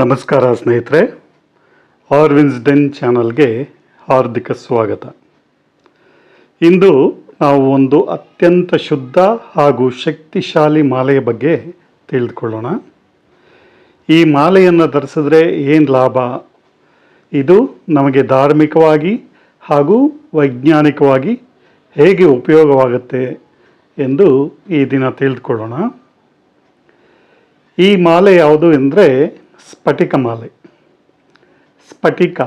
ನಮಸ್ಕಾರ ಸ್ನೇಹಿತರೆ ಆರ್ವಿನ್ಸ್ ಡೆನ್ ಚಾನಲ್ಗೆ ಹಾರ್ದಿಕ ಸ್ವಾಗತ. ಇಂದು ನಾವು ಒಂದು ಅತ್ಯಂತ ಶುದ್ಧ ಹಾಗೂ ಶಕ್ತಿಶಾಲಿ ಮಾಲೆಯ ಬಗ್ಗೆ ತಿಳಿದುಕೊಳ್ಳೋಣ. ಈ ಮಾಲೆಯನ್ನು ಧರಿಸಿದ್ರೆ ಏನು ಲಾಭ? ಇದು ನಮಗೆ ಧಾರ್ಮಿಕವಾಗಿ ಹಾಗೂ ವೈಜ್ಞಾನಿಕವಾಗಿ ಹೇಗೆ ಉಪಯೋಗವಾಗುತ್ತೆ ಎಂದು ಈ ದಿನ ತಿಳಿದುಕೊಳ್ಳೋಣ. ಈ ಮಾಲೆ ಯಾವುದು ಎಂದರೆ ಸ್ಫಟಿಕ ಮಾಲೆ. ಸ್ಫಟಿಕ,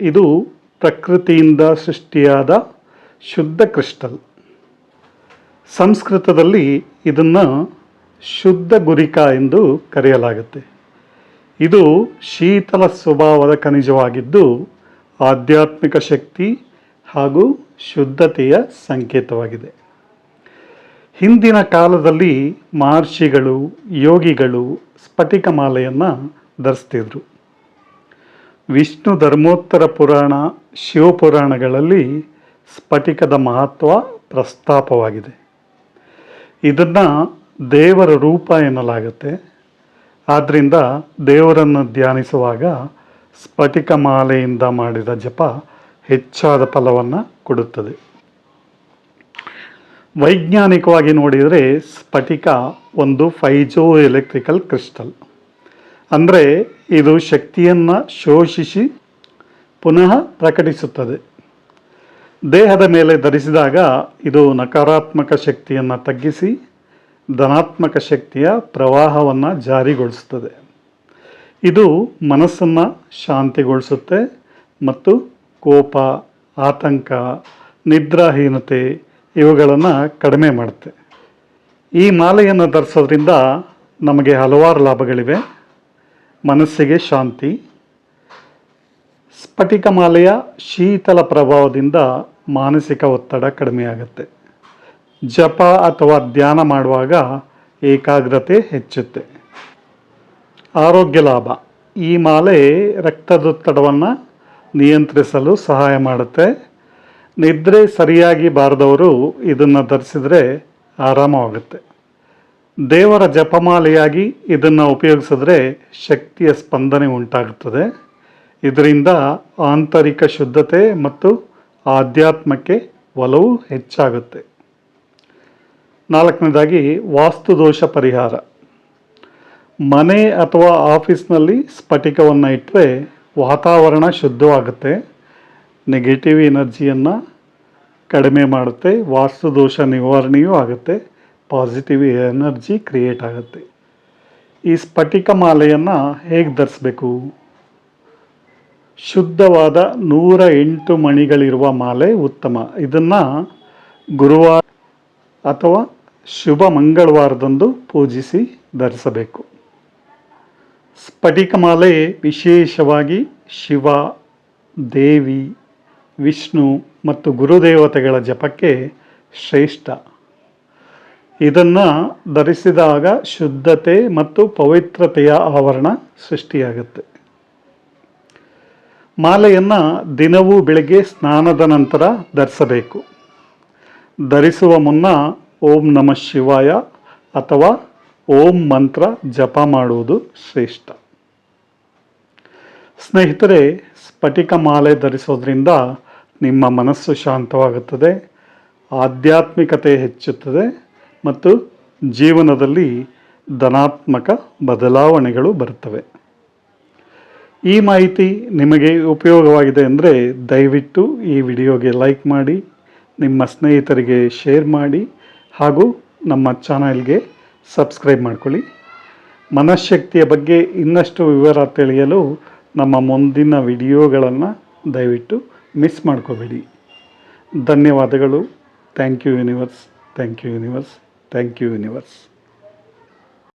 ಇದು ಪ್ರಕೃತಿಯಿಂದ ಸೃಷ್ಟಿಯಾದ ಶುದ್ಧ ಕ್ರಿಸ್ಟಲ್. ಸಂಸ್ಕೃತದಲ್ಲಿ ಇದನ್ನು ಶುದ್ಧ ಗುರಿಕ ಎಂದು ಕರೆಯಲಾಗುತ್ತೆ. ಇದು ಶೀತಲ ಸ್ವಭಾವದ ಖನಿಜವಾಗಿದ್ದು, ಆಧ್ಯಾತ್ಮಿಕ ಶಕ್ತಿ ಹಾಗೂ ಶುದ್ಧತೆಯ ಸಂಕೇತವಾಗಿದೆ. ಹಿಂದಿನ ಕಾಲದಲ್ಲಿ ಮಹರ್ಷಿಗಳು, ಯೋಗಿಗಳು ಸ್ಫಟಿಕ ಮಾಲೆಯನ್ನು ಧರಿಸ್ತಿದ್ರು. ವಿಷ್ಣು ಧರ್ಮೋತ್ತರ ಪುರಾಣ, ಶಿವಪುರಾಣಗಳಲ್ಲಿ ಸ್ಫಟಿಕದ ಮಹತ್ವ ಪ್ರಸ್ತಾಪವಾಗಿದೆ. ಇದನ್ನು ದೇವರ ರೂಪ ಎನ್ನಲಾಗುತ್ತೆ. ಆದ್ದರಿಂದ ದೇವರನ್ನು ಧ್ಯಾನಿಸುವಾಗ ಸ್ಫಟಿಕ ಮಾಲೆಯಿಂದ ಮಾಡಿದ ಜಪ ಹೆಚ್ಚಾದ ಫಲವನ್ನು ಕೊಡುತ್ತದೆ. ವೈಜ್ಞಾನಿಕವಾಗಿ ನೋಡಿದರೆ ಸ್ಫಟಿಕ ಒಂದು ಫೈಜೋ ಎಲೆಕ್ಟ್ರಿಕಲ್ ಕ್ರಿಸ್ಟಲ್. ಅಂದರೆ ಇದು ಶಕ್ತಿಯನ್ನು ಶೋಷಿಸಿ ಪುನಃ ಪ್ರಕಟಿಸುತ್ತದೆ. ದೇಹದ ಮೇಲೆ ಧರಿಸಿದಾಗ ಇದು ನಕಾರಾತ್ಮಕ ಶಕ್ತಿಯನ್ನು ತಗ್ಗಿಸಿ ಧನಾತ್ಮಕ ಶಕ್ತಿಯ ಪ್ರವಾಹವನ್ನು ಜಾರಿಗೊಳಿಸುತ್ತದೆ. ಇದು ಮನಸ್ಸನ್ನು ಶಾಂತಿಗೊಳಿಸುತ್ತೆ ಮತ್ತು ಕೋಪ, ಆತಂಕ, ನಿದ್ರಾಹೀನತೆ ಇವುಗಳನ್ನು ಕಡಿಮೆ ಮಾಡುತ್ತೆ. ಈ ಮಾಲೆಯನ್ನು ಧರಿಸೋದ್ರಿಂದ ನಮಗೆ ಹಲವಾರು ಲಾಭಗಳಿವೆ. ಮನಸ್ಸಿಗೆ ಶಾಂತಿ. ಸ್ಫಟಿಕ ಮಾಲೆಯ ಶೀತಲ ಪ್ರಭಾವದಿಂದ ಮಾನಸಿಕ ಒತ್ತಡ ಕಡಿಮೆಯಾಗುತ್ತೆ ಜಪ ಅಥವಾ ಧ್ಯಾನ ಮಾಡುವಾಗ ಏಕಾಗ್ರತೆ ಹೆಚ್ಚುತ್ತೆ. ಆರೋಗ್ಯ ಲಾಭ. ಈ ಮಾಲೆ ರಕ್ತದೊತ್ತಡವನ್ನು ನಿಯಂತ್ರಿಸಲು ಸಹಾಯ ಮಾಡುತ್ತೆ. ನಿದ್ರೆ ಸರಿಯಾಗಿ ಬಾರದವರು ಇದನ್ನು ಧರಿಸಿದರೆ ಆರಾಮವಾಗುತ್ತೆ. ದೇವರ ಜಪಮಾಲೆಯಾಗಿ ಇದನ್ನು ಉಪಯೋಗಿಸಿದ್ರೆ ಶಕ್ತಿಯ ಸ್ಪಂದನೆ ಉಂಟಾಗುತ್ತದೆ. ಇದರಿಂದ ಆಂತರಿಕ ಶುದ್ಧತೆ ಮತ್ತು ಆಧ್ಯಾತ್ಮಕ್ಕೆ ಒಲವು ಹೆಚ್ಚಾಗುತ್ತೆ. ನಾಲ್ಕನೇದಾಗಿ ವಾಸ್ತುದೋಷ ಪರಿಹಾರ. ಮನೆ ಅಥವಾ ಆಫೀಸ್ನಲ್ಲಿ ಸ್ಫಟಿಕವನ್ನು ಇಟ್ಟರೆ ವಾತಾವರಣ ಶುದ್ಧವಾಗುತ್ತೆ. ನೆಗೆಟಿವ್ ಎನರ್ಜಿಯನ್ನು ಕಡಿಮೆ ಮಾಡುತ್ತೆ, ವಾಸ್ತುದೋಷ ನಿವಾರಣೆಯೂ ಆಗುತ್ತೆ ಪಾಸಿಟಿವ್ ಎನರ್ಜಿ ಕ್ರಿಯೇಟ್ ಆಗುತ್ತೆ. ಈ ಸ್ಫಟಿಕ ಮಾಲೆಯನ್ನು ಹೇಗೆ ಧರಿಸ್ಬೇಕು? ಶುದ್ಧವಾದ ನೂರ ಎಂಟು ಮಣಿಗಳಿರುವ ಮಾಲೆ ಉತ್ತಮ. ಇದನ್ನು ಗುರುವಾರ ಅಥವಾ ಶುಭ ಮಂಗಳವಾರದಂದು ಪೂಜಿಸಿ ಧರಿಸಬೇಕು. ಸ್ಫಟಿಕ ಮಾಲೆ ವಿಶೇಷವಾಗಿ ಶಿವ, ದೇವಿ ವಿಷ್ಣು ಮತ್ತು ಗುರುದೇವತೆಗಳ ಜಪಕ್ಕೆ ಶ್ರೇಷ್ಠ. ಇದನ್ನು ಧರಿಸಿದಾಗ ಶುದ್ಧತೆ ಮತ್ತು ಪವಿತ್ರತೆಯ ಆವರಣ ಸೃಷ್ಟಿಯಾಗುತ್ತೆ. ಮಾಲೆಯನ್ನು ದಿನವೂ ಬೆಳಗ್ಗೆ ಸ್ನಾನದ ನಂತರ ಧರಿಸಬೇಕು. ಧರಿಸುವ ಮುನ್ನ ಓಂ ನಮಃ ಶಿವಾಯ ಅಥವಾ ಓಂ ಮಂತ್ರ ಜಪ ಮಾಡುವುದು ಶ್ರೇಷ್ಠ. ಸ್ನೇಹಿತರೆ, ಸ್ಫಟಿಕ ಮಾಲೆ ಧರಿಸೋದ್ರಿಂದ ನಿಮ್ಮ ಮನಸ್ಸು ಶಾಂತವಾಗುತ್ತದೆ, ಆಧ್ಯಾತ್ಮಿಕತೆ ಹೆಚ್ಚುತ್ತದೆ ಮತ್ತು ಜೀವನದಲ್ಲಿ ಧನಾತ್ಮಕ ಬದಲಾವಣೆಗಳು ಬರುತ್ತವೆ. ಈ ಮಾಹಿತಿ ನಿಮಗೆ ಉಪಯೋಗವಾಗಿದೆ ಅಂದರೆ ದಯವಿಟ್ಟು ಈ ವಿಡಿಯೋಗೆ ಲೈಕ್ ಮಾಡಿ, ನಿಮ್ಮ ಸ್ನೇಹಿತರಿಗೆ ಶೇರ್ ಮಾಡಿ ಹಾಗೂ ನಮ್ಮ ಚಾನಲ್ಗೆ ಸಬ್ಸ್ಕ್ರೈಬ್ ಮಾಡಿಕೊಳ್ಳಿ. ಮನಃಶಕ್ತಿಯ ಬಗ್ಗೆ ಇನ್ನಷ್ಟು ವಿವರ ತಿಳಿಯಲು ನಮ್ಮ ಮುಂದಿನ ವಿಡಿಯೋಗಳನ್ನು ದಯವಿಟ್ಟು ಮಿಸ್ ಮಾಡ್ಕೋಬೇಡಿ. ಧನ್ಯವಾದಗಳು. Thank you universe thank you universe thank you universe